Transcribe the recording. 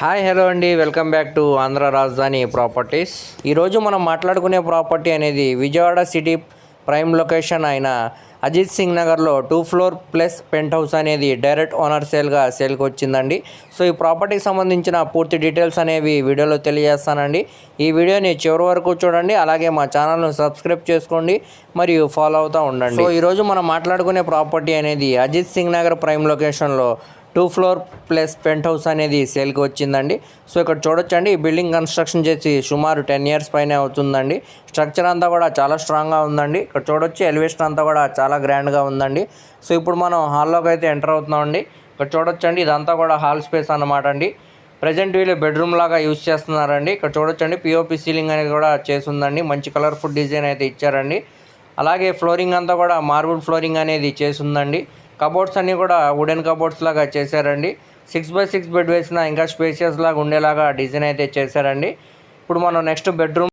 Hi hello అండి. Welcome back to Andhra Rajadhani properties. ఈరోజు మనం మాట్లాడుకునే ప్రాపర్టీ అనేది విజయవాడ సిటీ ప్రైమ్ లొకేషన్ అయిన అజిత్ సింగ్ నగర్లో two floor plus penthouse అనేది డైరెక్ట్ ఓనర్ సేల్గా సేల్కి వచ్చిందండి. సో ఈ ప్రాపర్టీకి సంబంధించిన పూర్తి డీటెయిల్స్ అనేవి వీడియోలో తెలియజేస్తానండి. ఈ వీడియోని చివరి వరకు చూడండి. అలాగే మా ఛానల్ను సబ్స్క్రైబ్ చేసుకోండి మరియు ఫాలో అవుతూ ఉండండి. సో ఈరోజు మనం మాట్లాడుకునే ప్రాపర్టీ అనేది అజిత్ సింగ్ నగర్ ప్రైమ్ లొకేషన్లో two floor plus penthouse అనేది సేల్కి వచ్చిందండి. సో ఇక్కడ చూడొచ్చండి. ఈ బిల్డింగ్ కన్స్ట్రక్షన్ చేసి సుమారు టెన్ ఇయర్స్ పైన అవుతుందండి. స్ట్రక్చర్ అంతా కూడా చాలా స్ట్రాంగ్గా ఉందండి. ఇక్కడ చూడొచ్చు ఎలివేషన్ అంతా కూడా చాలా గ్రాండ్గా ఉందండి. సో ఇప్పుడు మనం హాల్లోకి అయితే ఎంటర్ అవుతున్నామండి. ఇక్కడ చూడొచ్చండి. ఇదంతా కూడా హాల్ స్పేస్ అన్నమాట అండి. ప్రజెంట్ వీళ్ళు బెడ్రూమ్ లాగా యూజ్ చేస్తున్నారండి. ఇక్కడ చూడొచ్చండి. పిఓపి సీలింగ్ అనేది కూడా చేసిందండి మంచి కలర్ఫుల్ డిజైన్ అయితే ఇచ్చారండి. అలాగే ఫ్లోరింగ్ అంతా కూడా మార్బుల్ ఫ్లోరింగ్ అనేది చేసిందండి కబోర్డ్స్ అన్నీ కూడా వుడెన్ కబోర్డ్స్ లాగా చేశారండి. సిక్స్ బై సిక్స్ బెడ్ వేసిన ఇంకా స్పేషియస్ లాగా ఉండేలాగా డిజైన్ అయితే చేశారండి. ఇప్పుడు మనం నెక్స్ట్ బెడ్రూమ్